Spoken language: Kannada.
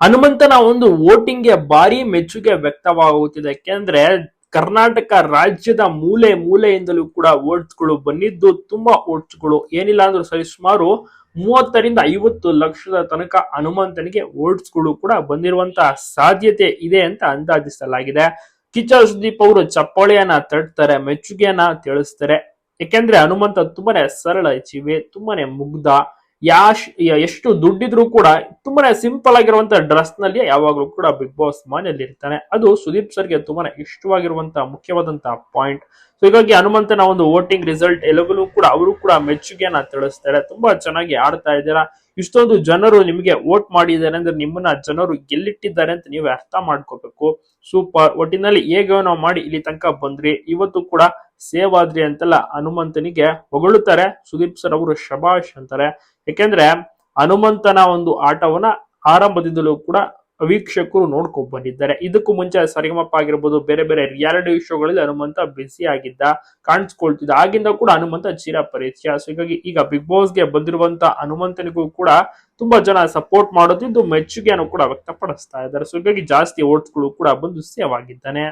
ಹನುಮಂತನ ಒಂದು ವೋಟಿಂಗ್ಗೆ ಭಾರಿ ಮೆಚ್ಚುಗೆ ವ್ಯಕ್ತವಾಗುತ್ತಿದೆ. ಯಾಕೆಂದ್ರೆ ಕರ್ನಾಟಕ ರಾಜ್ಯದ ಮೂಲೆ ಮೂಲೆಯಿಂದಲೂ ಕೂಡ ಓಟ್ಸ್ಗಳು ಬಂದಿದ್ದು ತುಂಬಾ ಓಟ್ಸ್ಗಳು ಏನಿಲ್ಲ ಅಂದ್ರೂ ಸರಿ ಸುಮಾರು ಮೂವತ್ತರಿಂದ ಐವತ್ತು ಲಕ್ಷದ ತನಕ ಹನುಮಂತನಿಗೆ ಓಟ್ಸ್ಗಳು ಕೂಡ ಬಂದಿರುವಂತಹ ಸಾಧ್ಯತೆ ಇದೆ ಅಂತ ಅಂದಾಜಿಸಲಾಗಿದೆ. ಕಿಚ್ಚ ಸುದೀಪ್ ಅವರು ಚಪ್ಪಾಳೆಯನ್ನ ತಟ್ತಾರೆ, ಮೆಚ್ಚುಗೆಯನ್ನ ತಿಳಿಸ್ತಾರೆ. ಯಾಕೆಂದ್ರೆ ಹನುಮಂತ ತುಂಬಾನೇ ಸರಳ ಜೀವಿ, ತುಂಬಾನೇ ಮುಗ್ಧ. ಯ- ಎಷ್ಟು ದುಡ್ಡಿದ್ರು ಕೂಡ ತುಂಬಾನೇ ಸಿಂಪಲ್ ಆಗಿರುವಂತ ಡ್ರೆಸ್ನಲ್ಲಿ ಯಾವಾಗ್ಲೂ ಕೂಡ ಬಿಗ್ ಬಾಸ್ ಮನೆಯಲ್ಲಿ ಇರ್ತಾನೆ. ಅದು ಸುದೀಪ್ ಸರ್ಗೆ ತುಂಬಾನೇ ಇಷ್ಟವಾಗಿರುವಂತ ಮುಖ್ಯವಾದಂತ ಪಾಯಿಂಟ್ ಸೊ ಹೀಗಾಗಿ ಹನುಮಂತನ ಒಂದು ವೋಟಿಂಗ್ ರಿಸಲ್ಟ್ ಎಲ್ಲಗಲೂ ಕೂಡ ಅವರು ಕೂಡ ಮೆಚ್ಚುಗೆಯನ್ನ ತಿಳಿಸ್ತಾರೆ ತುಂಬಾ ಚೆನ್ನಾಗಿ ಆಡ್ತಾ ಇದ್ದೀರಾ. ಇಷ್ಟೊಂದು ಜನರು ನಿಮಗೆ ವೋಟ್ ಮಾಡಿದ್ದಾರೆ ಅಂದ್ರೆ ನಿಮ್ಮನ್ನ ಜನರು ಗೆಲ್ಲಿಟ್ಟಿದ್ದಾರೆ ಅಂತ ನೀವೇ ಅರ್ಥ ಮಾಡ್ಕೋಬೇಕು. ಸೂಪರ್ ಒಟ್ಟಿನಲ್ಲಿ ಹೇಗೆ ನಾವು ಮಾಡಿ ಇಲ್ಲಿ ತನಕ ಬಂದ್ರಿ. ಇವತ್ತು ಕೂಡ ಸೇವ್ ಆದ್ರಿ ಅಂತೆಲ್ಲ ಹನುಮಂತನಿಗೆ ಹೊಗಳುತ್ತಾರೆ. ಸುದೀಪ್ ಸರ್ ಅವರು ಶಬಾಷ್ ಅಂತಾರೆ. ಯಾಕೆಂದ್ರೆ ಹನುಮಂತನ ಒಂದು ಆಟವನ್ನ ಆರಂಭದಿಂದಲೂ ಕೂಡ ವೀಕ್ಷಕರು ನೋಡ್ಕೊಂಡ್ ಬಂದಿದ್ದಾರೆ. ಇದಕ್ಕೂ ಮುಂಚೆ ಸರಿಗಮಪ್ಪ ಆಗಿರ್ಬೋದು, ಬೇರೆ ಬೇರೆ ರಿಯಾಲಿಟಿ ಶೋಗಳಲ್ಲಿ ಹನುಮಂತ ಬಿಸಿ ಆಗಿದ್ದ, ಕಾಣಿಸ್ಕೊಳ್ತಿದ್ದ. ಆಗಿಂದ ಕೂಡ ಹನುಮಂತ ಚಿರ ಪರಿಚಯ. ಸೊ ಹೀಗಾಗಿ ಈಗ ಬಿಗ್ ಬಾಸ್ಗೆ ಬಂದಿರುವಂತ ಹನುಮಂತನಿಗೂ ಕೂಡ ತುಂಬಾ ಜನ ಸಪೋರ್ಟ್ ಮಾಡುತ್ತಿದ್ದು ಮೆಚ್ಚುಗೆಯನ್ನು ಕೂಡ ವ್ಯಕ್ತಪಡಿಸ್ತಾ ಇದ್ದಾರೆ. ಸೊ ಹೀಗಾಗಿ ಜಾಸ್ತಿ ಓಟ್ಸ್ಗಳು ಕೂಡ ಬಂದು ಸೇವ್ ಆಗಿದ್ದಾನೆ.